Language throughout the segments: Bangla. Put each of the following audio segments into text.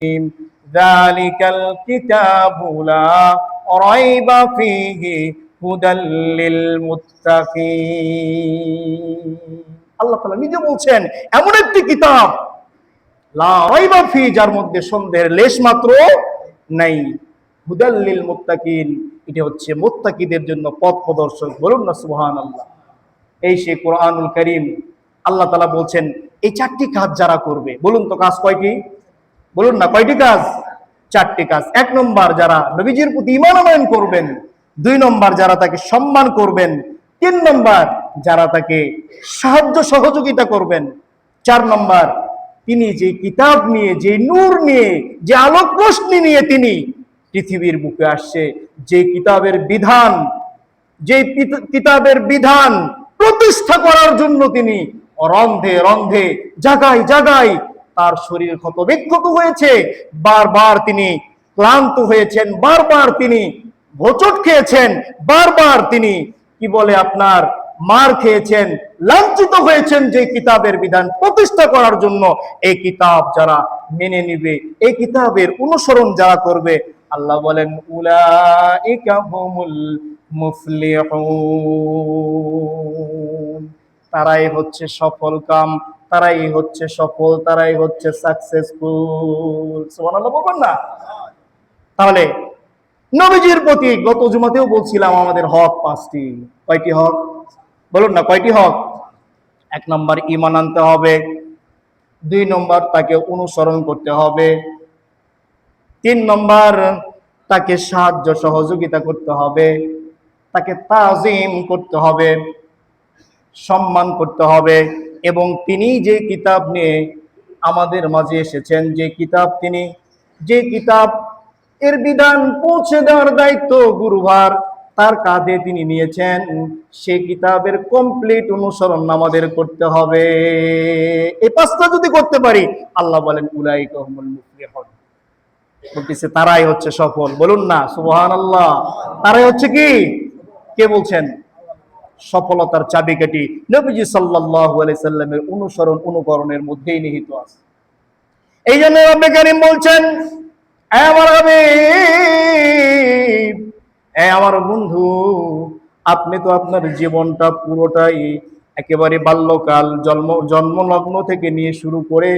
ذلك الكتاب لا ريب فيه هدى للمتقين আল্লাহ তাআলা নিজে বলছেন এমন একটি কিতাব লা রাইবা ফি যার মধ্যে সন্দেহের লেশ মাত্র নাই হুদাল্লিল মুত্তাকিন এটা হচ্ছে মুত্তাকিদের জন্য পথ প্রদর্শক বলুন না সুবহানাল্লাহ এই সে কোরআনুল করিম আল্লাহ তাআলা বলছেন এই চারটি কাজ যারা করবে বলুন তো কাজ কয়টি বলুন না, কয়টি কাজ? চারটি কাজ। এক নম্বর, যারা নবীজির প্রতি ঈমান করবেন, দুই নম্বর, যারা তাকে সম্মান করবেন, তিন নম্বর, যারা তাকে সাহায্য সহযোগিতা করবেন, চার নম্বর, তিনি যে কিতাব নিয়ে, যে নূর নিয়ে, যে আলোক রশ্মি নিয়ে তিনি পৃথিবীর বুকে আসছে, যে কিতাবের বিধান, যে কিতাবের বিধান প্রতিষ্ঠা করার জন্য তিনি রন্ধে রন্ধে, জাগায় জাগায় তার শরীর ক্ষত বিক্ষত হয়েছে। বারবার তিনি ক্লান্ত হয়েছেন, বারবার তিনি হোঁচট খেয়েছেন, বারবার তিনি, কি বলে আপনার, মার খেয়েছেন, লাঞ্ছিত হয়েছেন যে কিতাবের বিধান প্রতিষ্ঠা করার জন্য। এই কিতাব যারা মেনে নিবে, এই কিতাবের অনুসরণ যারা করবে, আল্লাহ বলেন তারাই হচ্ছে সফল কাম। তারাই হচ্ছে সফল, তারাই হচ্ছে সাকসেসফুল সুবহানাল্লাহ বলবেন না? তাহলে নবীজির প্রতি গত জুমাতেও বলছিলাম আমাদের হক পাঁচটি। কয়টি হক? বলুন না, কয়টি হক? এক নম্বর ইমান আনতে হবে। দুই নম্বর, তাকে অনুসরণ করতে হবে। তিন নম্বর, তাকে সাহায্য সহযোগিতা করতে হবে। তাকে তাজিম করতে হবে। সম্মান করতে হবে। এবং তিনি যে কিতাব নিয়ে আমাদের মাঝে এসেছেন, যে কিতাব তিনি, যে কিতাব এর বিধান পৌঁছে দেওয়ার দায়িত্ব গুরুভার, তার কাঁধে তিনি নিয়েছেন, সে কিতাবের কমপ্লিট অনুসরণ আমাদের করতে হবে। এই পাঁচটা যদি করতে পারি, আল্লাহ বলেন উলাই কহমুল মুফলিহুন। বলতেছে, তারাই হচ্ছে সফল। বলুন না সুবহান আল্লাহ তারাই হচ্ছে কি? কে বলছেন? সফলতার চাবিকাঠি নবীজি সাল্লাল্লাহু আলাইহি সাল্লামের অনুসরণ অনুকরণের মধ্যেই নিহিত আছে। এই জন্য রব্বে কারীম বলছেন আমার আমার বন্ধু, আপনি তো আপনার জীবনটা পুরোটাই একেবারে বাল্যকাল জন্ম, জন্মলগ্ন থেকে নিয়ে শুরু করে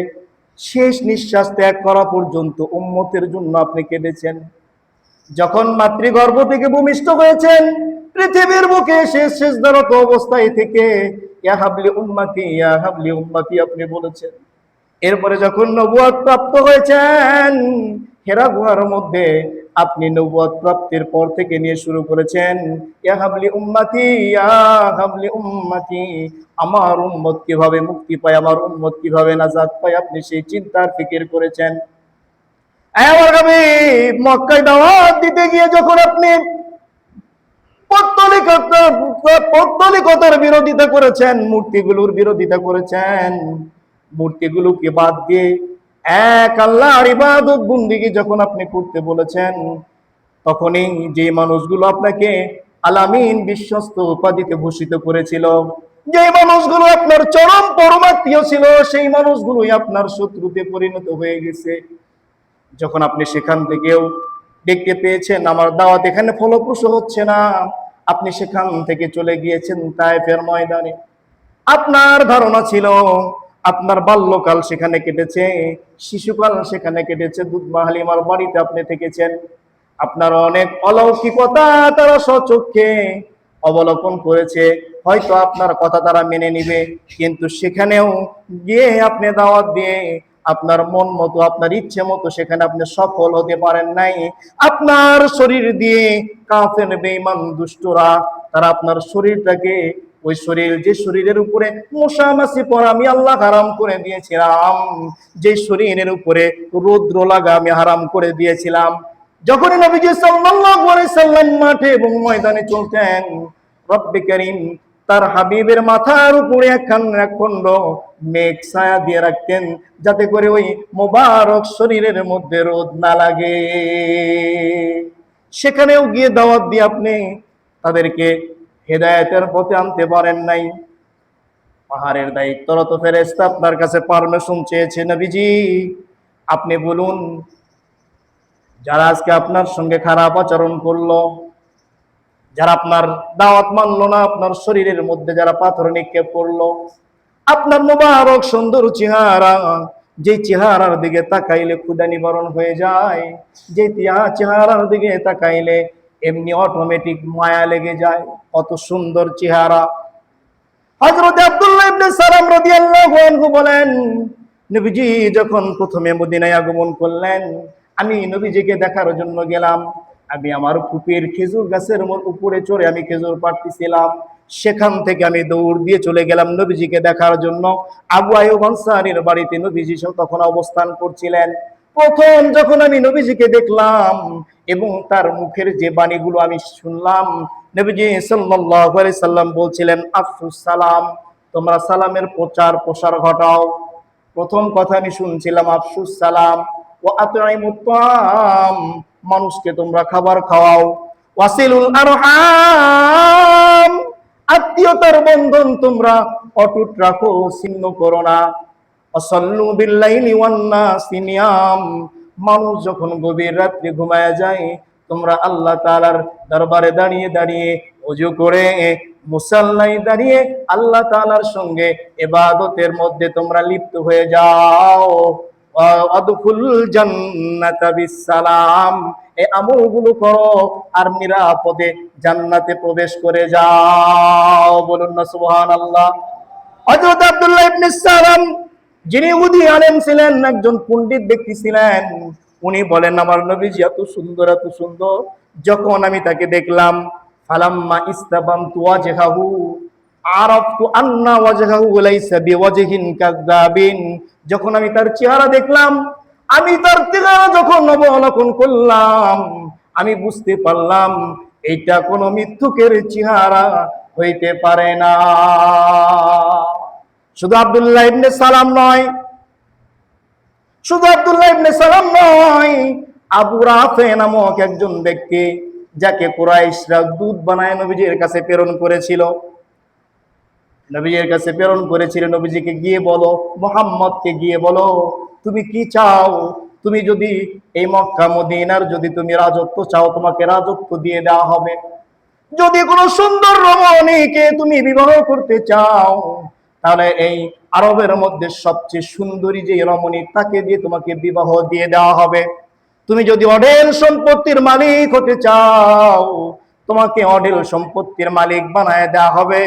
শেষ নিঃশ্বাস ত্যাগ করা পর্যন্ত উম্মতের জন্য আপনি কেঁদেছেন। যখন মাতৃগর্ভ থেকে ভূমিষ্ঠ হয়েছেন পৃথিবীর বুকে শেষ শেষ দারত অবস্থায় থেকে, ইয়া হাবলি উম্মতি হাবলি উম্মতি আপনি বলেছেন। এরপরে যখন নবুয়াদ প্রাপ্ত হয়েছেন, হেরা গুহার মধ্যে আপনি নবুয়াদ প্রাপ্তির পর থেকে নিয়ে শুরু করেছেন, ইয়া হাবলি উম্মতি হাবলি উম্মতি, আমার উম্মত কীভাবে মুক্তি পায়, আমার উম্মত কীভাবে নাজাত পায়, আপনি সেই চিন্তার ফিকির করেছেন। মক্কায় দাওয়াত দিতে গিয়ে যখন আপনি পৌত্তলিকতার বিরোধিতা করেছেন, মূর্তিগুলোর বিরোধিতা করেছেন। মূর্তিগুলোকে বাদ দিয়ে এক আল্লাহর ইবাদত বন্দিকে যখন আপনি করতে বলেছেন, তখনই যে মানুষগুলো আপনাকে আলামিন বিশ্বস্ত উপাধিতে ভূষিত করেছিল, যে মানুষগুলো আপনার চরম পরমাত্মীয় ছিল, সেই মানুষগুলোই আপনার শত্রুতে পরিণত হয়ে গেছে। যখন আপনি সেখান থেকেও দেখতে পেয়েছেন, আমার দাওয়াত এখানে ফলপ্রসূ হচ্ছে না। আপনি সেখান থেকে চলে গিয়েছেন তাইফের ময়দানে। আপনার ধারণা ছিল, আপনার বাল্যকাল সেখানে কেটেছে, শিশুকাল সেখানে কেটেছে, দুধ মাহালিমার বাড়িতে আপনি থেকেছেন। আপনার অনেক অলৌকিকতা তারা সচক্ষে অবলোকন করেছে। হয়তো আপনার কথা তারা মেনে নিবে, কিন্তু সেখানেও গিয়ে আপনি দাওয়াত দিয়ে আপনার মন মতো, আপনার ইচ্ছে মতো সেখানে আপনি সফল হতে পারেন নাই। আপনার শরীর দিয়ে কাফের, বেঈমান, দুষ্টরা, তারা আপনার শরীরটাকে, ওই শরীর, যে শরীরের উপরে মশা, মাছি পড়া আমি আল্লাহ হারাম করে দিয়েছিলাম, যে শরীরের উপরে রৌদ্র লাগা আমি হারাম করে দিয়েছিলাম। যখনই নবীজি সাল্লাল্লাহু আলাইহি সাল্লাম মাঠে এবং ময়দানে চলতেন, রব্বে করিম তার হাবিবের মাথার উপরে একখান একখণ্ড মেঘ ছায়া দিয়ে রাখতেন, যাতে করে ওই মোবারক শরীরের মধ্যে রোদ না লাগে। সেখানেও গিয়ে দাওয়াত দিয়ে আপনি তাদেরকে হেদায়েতের পথে আনতে পারেন নাই। পাহাড়ের দায়িত্বরত ফেরেস্তা আপনার কাছে পারমিশন চেয়েছে নবীজি। আপনি বলুন, যারা আজকে আপনার সঙ্গে খারাপ আচরণ করল যারা আপনার দাওয়াত মানলো না, আপনার শরীরের মধ্যে যারা পাথর নিক্ষেপ করল, আপনার মোবারক সুন্দর চেহারা যে চেহারার দিকে তাকাইলে ক্ষুদা নিবারণ হয়ে যায় যে চেহারার দিকে তাকাইলে এমনি অটোমেটিক মায়া লেগে যায়। কত সুন্দর চেহারা। হযরত আব্দুল্লাহ বলেন, নবীজি যখন প্রথমে মদিনায় আগমন করলেন, আমি নবীজিকে দেখার জন্য গেলাম। আমি আমার ফুপির খেজুর গাছের উপরে চড়ে আমি খেজুর পাড়তেছিলাম। সেখান থেকে আমি দৌড় দিয়ে চলে গেলাম নবীজিকে দেখার জন্য। আবু আয়ুব বাড়িতে নবীজি তখন অবস্থান করছিলেন। প্রথম যখন আমি নবীজিকে দেখলাম এবং তার মুখের যে বাণীগুলো আমি শুনলাম, নবীজি সাল্লাম বলছিলেন, আফসুস সালাম, তোমরা সালামের প্রচার প্রসার ঘটাও। প্রথম কথা আমি শুনছিলাম, আফসুস সালাম ও তাম। মানুষকে তোমরা খাবার খাওয়াও। ওয়াসিলুল আরহাম, আত্মীয়তার বন্ধন তোমরা অটুট রাখো, ছিন্ন করো না। অসল্লু বিল্লাইলি ওয়ান নাসি নিয়াম, মানুষ যখন গভীর রাত্রে ঘুমায় যায়, তোমরা আল্লাহ তালার দরবারে দাঁড়িয়ে দাঁড়িয়ে অজু করে মুসাল্লাই দাঁড়িয়ে আল্লাহ তালার সঙ্গে ইবাদতের মধ্যে তোমরা লিপ্ত হয়ে যাও। এই আমলগুলো করো আর নিরাপদে জান্নাতে প্রবেশ করে যাও। বলুন না, সুবহানাল্লাহ। হযরত আব্দুল্লাহ ইবনে সালাম, যিনি উদি আলেম ছিলেন, একজন পণ্ডিত ব্যক্তি ছিলেন, উনি বলেন, আমার নবীজি এত সুন্দর এত সুন্দর। যখন আমি তাকে দেখলাম, ফালাম্মা ইস্তাবামতু ওয়াজহাহু, আরাফতু আন্না ওয়াজহাহু লাইসা বিওয়াজহিন কাযাবিন যখন আমি তার চেহারা দেখলাম, আমি তার চেহারা যখন অবলোকন করলাম, আমি বুঝতে পারলাম, এইটা কোনো মিথ্যুকের চেহারা হইতে পারে না। শুধু আব্দুল্লাহ ইবনে সালাম নয়, শুধু আব্দুল্লাহ ইবনে সালাম নয়, আবু রাফে নামক একজন ব্যক্তি, যাকে কুরাইশরা দুধ বানায় নবীজির কাছে প্রেরণ করেছিল নবীজির কাছে প্রেরণ করেছিল, নবীজিকে গিয়ে বলো, মোহাম্মদকে গিয়ে বলো, তুমি কি চাও? তুমি যদি এই মক্কা, মদিনার যদি তুমি রাজত্ব চাও, তোমাকে রাজত্ব দিয়ে দেওয়া হবে। যদি কোনো সুন্দর রমণীকে তুমি বিবাহ করতে চাও, তাহলে এই আরবের মধ্যে সবচেয়ে সুন্দরী যে রমণী, তাকে দিয়ে তোমাকে বিবাহ দিয়ে দেওয়া হবে। তুমি যদি অডেল সম্পত্তির মালিক হতে চাও তোমাকে অডেল সম্পত্তির মালিক বানায় দেওয়া হবে।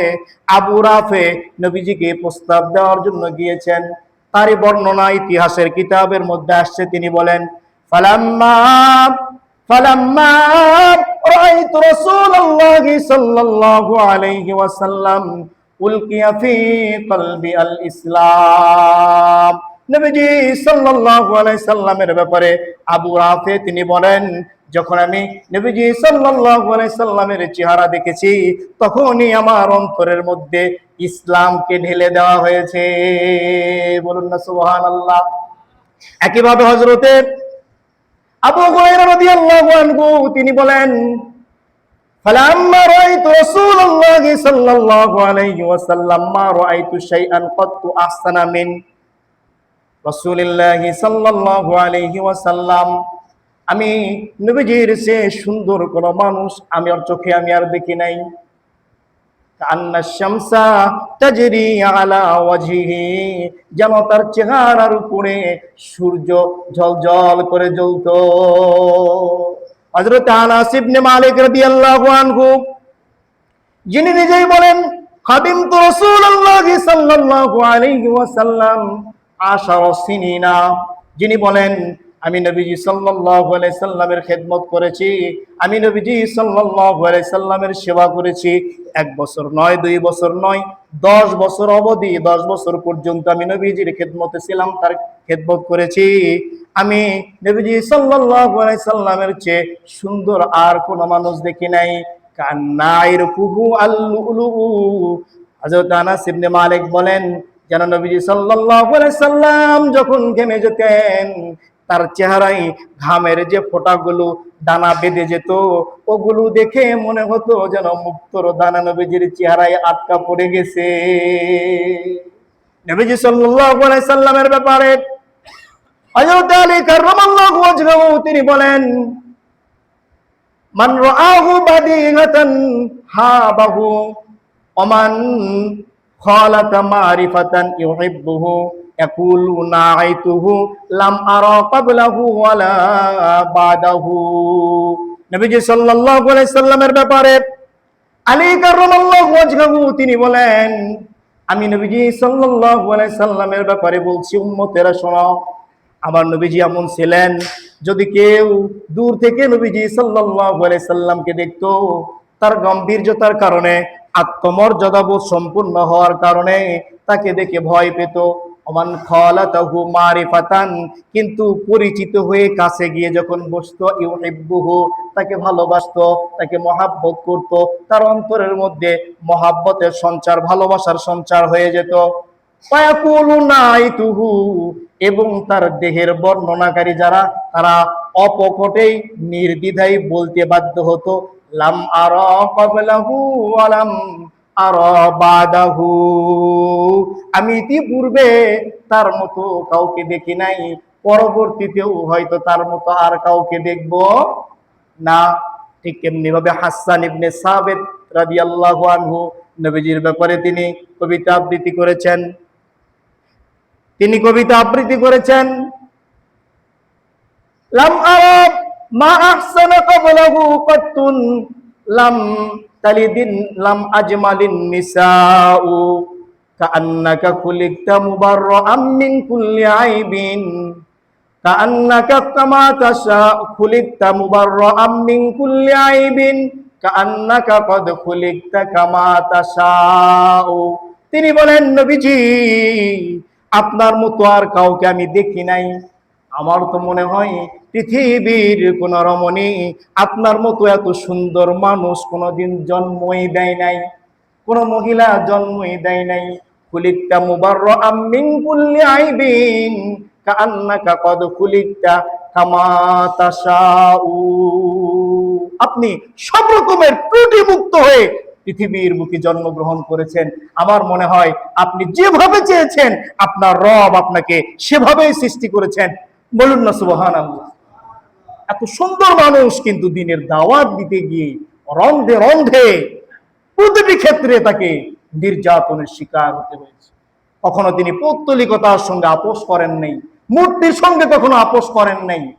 আবু রাফে নবীজিকে প্রস্তাব দেওয়ার জন্য গিয়েছেন। তারই বর্ণনা ইতিহাসের কিতাবের মধ্যে আসছে। তিনি বলেন, ফালাম্মা ফালাম্মা, রাআইতু রাসূলুল্লাহি সাল্লাল্লাহু আলাইহি ওয়াসাল্লাম উলকিয়া ফি আল ইসলাম নবীজি সাল্লাল্লাহু সাল্লামের ব্যাপারে আবু রাফে তিনি বলেন যখন আমি নবীজি সাল্লাল্লাহু আলাইহি সাল্লামের চেহারা দেখেছি তখনই আমার অন্তরের মধ্যে ইসলামকে ঢেলে দেওয়া হয়েছে বলুন না সুবহানাল্লাহ একইভাবে হযরতে আবু হুরায়রা রাদিয়াল্লাহু আনহু তিনি বলেন فلما رأيت رسول الله صلى الله عليه وسلم ما رأيت شيئا قط أحسن من رسول الله صلى الله عليه وسلم আমি নবীজির সে সুন্দর কোন মানুষ, আমি আর চোখে আমি আর দেখি নাই। আলা যেন তার চেহারার উপরে সূর্য ঝলঝল করে জ্বলতো। হযরত আনাস ইবনে মালিক রাদিয়াল্লাহু আনহু, যিনি নিজেই বলেন, খাদিম তো রাসূলুল্লাহ সাল্লাল্লাহু আলাইহি ওয়াসাল্লাম সিনিনা। যিনি বলেন আমি নবীজি আলাইহি সাল্লামের খেদমত করেছি, আমি নবীজি আলাইহি সাল্লামের সেবা করেছি। এক বছর নয়, দুই বছর নয়, দশ বছর অবধি, দশ বছর পর্যন্ত আমি নবীজির খেদমতে ছিলাম, তার খেদমত করেছি। আমি নবীজি আলাইহি সাল্লামের চেয়ে সুন্দর আর কোন মানুষ দেখি নাই। কান্নাইর কুহু আল্লুলু হযরত আনাস মালিক বলেন, যেন নবীজি আলাইহি সাল্লাম যখন ঘেমে যেতেন তার চেহারায় ঘামের যে ফোঁটাগুলো দানা বেঁধে যেত, ওগুলো দেখে মনে হতো যেন মুক্তর দানা নবীজির চেহারায় আটকা পড়ে গেছে। নবীজি সাল্লামের ব্যাপারে তিনি বলেন, মান ইউহিব্বুহু। ইয়াকুলু নাআইতুহু লাম আরা ক্বাবলাহু ওয়ালা বাদাহু। নবীজি সাল্লাল্লাহু আলাইহি সাল্লামের ব্যাপারে আলী কাররামাল্লাহু ওয়াজহাহু, তিনি বলেন, আমি নবীজি সাল্লাল্লাহু আলাইহি সাল্লামের ব্যাপারে বলছি, উম্মতেরা শোনো, আমার নবীজি এমন ছিলেন, যদি কেউ দূর থেকে নবীজি সাল্লাল্লাহু আলাইহি সাল্লামকে দেখতো, তার গম্ভীর্যতার কারণে, আত্মমর্যাদাবোধ সম্পূর্ণ হওয়ার কারণে তাকে দেখে ভয় পেত। অমান খালাতাহু মারিফাতান, কিন্তু পরিচিত হয়ে কাছে গিয়ে যখন বসতো, ইউহিব্বুহু, তাকে ভালোবাসতো, তাকে মহাব্বত করত, তার অন্তরের মধ্যে মহাব্বতের সঞ্চার, ভালোবাসার সঞ্চার হয়ে যেত। নাইতুহু, এবং তার দেহের বর্ণনাকারী যারা, তারা অপকটেই নির্দ্বিধায় বলতে বাধ্য হতো, লাম আরা ক্বাবলাহু ওয়ালাম আরা বাদাহু। আমি ইতিপূর্বে তার মতো কাউকে দেখি নাই, পরবর্তীতেও হয়তো তার মতো আর কাউকে দেখব না। ঠিক তেমনি ভাবে হাসান ইবনে সাবেদ রাদিয়াল্লাহু আনহু নবীজির ব্যাপারে তিনি কবিতা আবৃত্তি করেছেন। তিনি কবিতা আবৃত্তি করেছেন। লাম আরাব মা আহসানা ক্বাবলাহু কাত্তুন, লাম তালিদিন লাম আজমালিন নিসাউ। কাআন্নাকা খুলিকতা মুবাররাআম মিন কুল্লি আইবিন। কাআন্নাকা কামা তাশা খুলিকতা মুবাররাআম মিন কুল্লি আইবিন। কাআন্নাকা কদ খুলিকতা কামা তাশাউ। তিনি বলেন, নবীজি, আপনার মতো আর কাউকে আমি দেখি নাই। আমার তো মনে হয় পৃথিবীর কোন রমণী আপনার মতো এত সুন্দর মানুষ কোনোদিন জন্মই দেয় নাই, কোন মহিলা জন্মই দেয় নাই। খুলিকটা মুবারর আমিন কুল্লি আইবিন কান্নাকা কদ খুলিকটা কামা তাশাউ। আপনি সব রকমের ত্রুটি মুক্ত হয়ে পৃথিবীর বুকে জন্মগ্রহণ করেছেন। আমার মনে হয় আপনি যেভাবে চেয়েছেন, আপনার রব আপনাকে সেভাবেই সৃষ্টি করেছেন। বলুন না সুবহান এত সুন্দর মানুষ কিন্তু দিনের দাওয়াত দিতে গিয়ে রন্ধে রন্ধে প্রতিটি ক্ষেত্রে তাকে নির্যাতনের শিকার হতে হয়েছে। কখনো তিনি পৌত্তলিকতার সঙ্গে আপোষ করেন নাই, মূর্তির সঙ্গে কখনো আপোষ করেন নাই।